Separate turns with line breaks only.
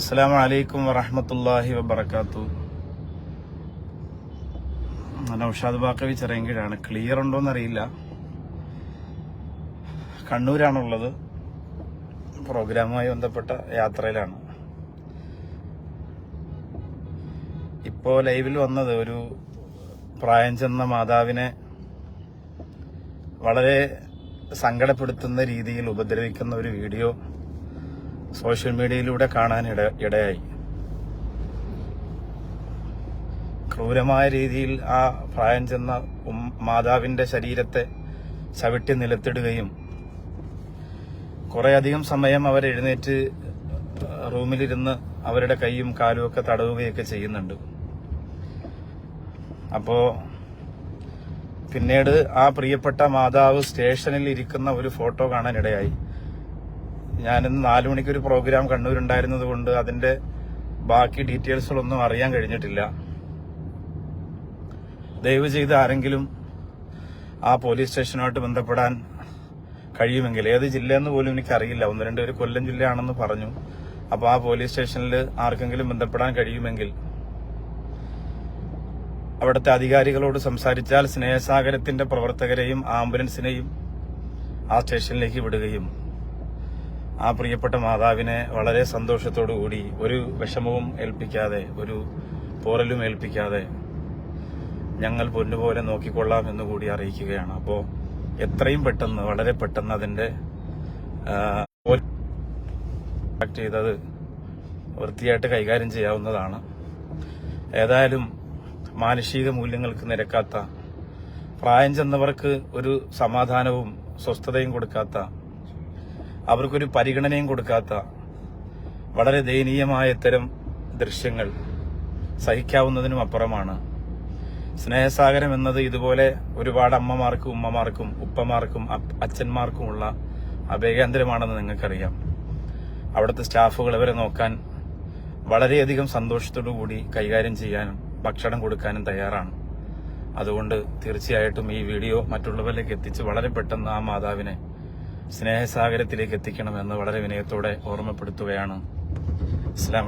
അസ്സാം വലൈക്കും വറഹമത്തല്ലാഹി വബർക്കാത്തു നൗഷാദ് ബാക്കവി ചെറിയങ്കിഴാണ് ക്ലിയർ ഉണ്ടോന്ന് അറിയില്ല കണ്ണൂരാണുള്ളത്. പ്രോഗ്രാമുമായി ബന്ധപ്പെട്ട യാത്രയിലാണ്. ഇപ്പോ ലൈവിൽ വന്നത് ഒരു പ്രായം ചെന്ന മാതാവിനെ വളരെ സങ്കടപ്പെടുത്തുന്ന രീതിയിൽ ഉപദ്രവിക്കുന്ന ഒരു വീഡിയോ സോഷ്യൽ മീഡിയയിലൂടെ കാണാൻ ഇട ഇടയായി. ക്രൂരമായ രീതിയിൽ ആ പ്രായം ചെന്ന മാതാവിന്റെ ശരീരത്തെ ചവിട്ടി നിലത്തിടുകയും കുറേയധികം സമയം അവർ എഴുന്നേറ്റ് റൂമിലിരുന്ന് അവരുടെ കൈയും കാലും ഒക്കെ തടവുകയൊക്കെ ചെയ്യുന്നുണ്ട്. അപ്പോ പിന്നീട് ആ പ്രിയപ്പെട്ട മാതാവ് സ്റ്റേഷനിൽ ഇരിക്കുന്ന ഒരു ഫോട്ടോ കാണാൻ ഇടയായി. ഞാനിന്ന് നാലു മണിക്ക് ഒരു പ്രോഗ്രാം കണ്ണൂരുണ്ടായിരുന്നത് കൊണ്ട് അതിന്റെ ബാക്കി ഡീറ്റെയിൽസുകളൊന്നും അറിയാൻ കഴിഞ്ഞിട്ടില്ല. ദയവ് ചെയ്ത് ആരെങ്കിലും ആ പോലീസ് സ്റ്റേഷനുമായിട്ട് ബന്ധപ്പെടാൻ കഴിയുമെങ്കിൽ ഏത് ജില്ലയെന്ന് പോലും എനിക്കറിയില്ല. ഒന്ന് രണ്ട് പേര് കൊല്ലം ജില്ലയാണെന്ന് പറഞ്ഞു. അപ്പോൾ ആ പോലീസ് സ്റ്റേഷനിൽ ആർക്കെങ്കിലും ബന്ധപ്പെടാൻ കഴിയുമെങ്കിൽ അവിടുത്തെ അധികാരികളോട് സംസാരിച്ചാൽ സ്നേഹസാഗരത്തിന്റെ പ്രവർത്തകരെയും ആംബുലൻസിനെയും ആ സ്റ്റേഷനിലേക്ക് വിടുകയും ആ പ്രിയപ്പെട്ട മാതാവിനെ വളരെ സന്തോഷത്തോടു കൂടി ഒരു വിഷമവും ഏൽപ്പിക്കാതെ ഒരു പോറലും ഏൽപ്പിക്കാതെ ഞങ്ങൾ പൊന്നുപോലെ നോക്കിക്കൊള്ളാം എന്ന് കൂടി അറിയിക്കുകയാണ്. അപ്പോൾ എത്രയും പെട്ടെന്ന് വളരെ പെട്ടെന്ന് അതിന്റെ ചെയ്തത് വൃത്തിയായിട്ട് കൈകാര്യം ചെയ്യാവുന്നതാണ്. ഏതായാലും മാനുഷിക മൂല്യങ്ങൾക്ക് നിരക്കാത്ത പ്രായം ചെന്നവർക്ക് ഒരു സമാധാനവും സ്വസ്ഥതയും കൊടുക്കാത്ത അവർക്കൊരു പരിഗണനയും കൊടുക്കാത്ത വളരെ ദയനീയമായ ഇത്തരം ദൃശ്യങ്ങൾ സഹിക്കാവുന്നതിനും അപ്പുറമാണ്. സ്നേഹസാഗരം എന്നത് ഇതുപോലെ ഒരുപാട് അമ്മമാർക്കും ഉമ്മമാർക്കും ഉപ്പമാർക്കും അച്ഛന്മാർക്കുമുള്ള അഭയകേന്ദ്രമാണെന്ന് നിങ്ങൾക്കറിയാം. അവിടുത്തെ സ്റ്റാഫുകൾ ഇവരെ നോക്കാൻ വളരെയധികം കൂടി കൈകാര്യം ചെയ്യാനും ഭക്ഷണം കൊടുക്കാനും തയ്യാറാണ്. അതുകൊണ്ട് തീർച്ചയായിട്ടും ഈ വീഡിയോ മറ്റുള്ളവരിലേക്ക് എത്തിച്ച് വളരെ പെട്ടെന്ന് ആ മാതാവിനെ സ്നേഹസാഗരത്തിലേക്ക് എത്തിക്കണമെന്ന് വളരെ വിനയത്തോടെ ഓർമ്മപ്പെടുത്തുകയാണ്. അസ്സാം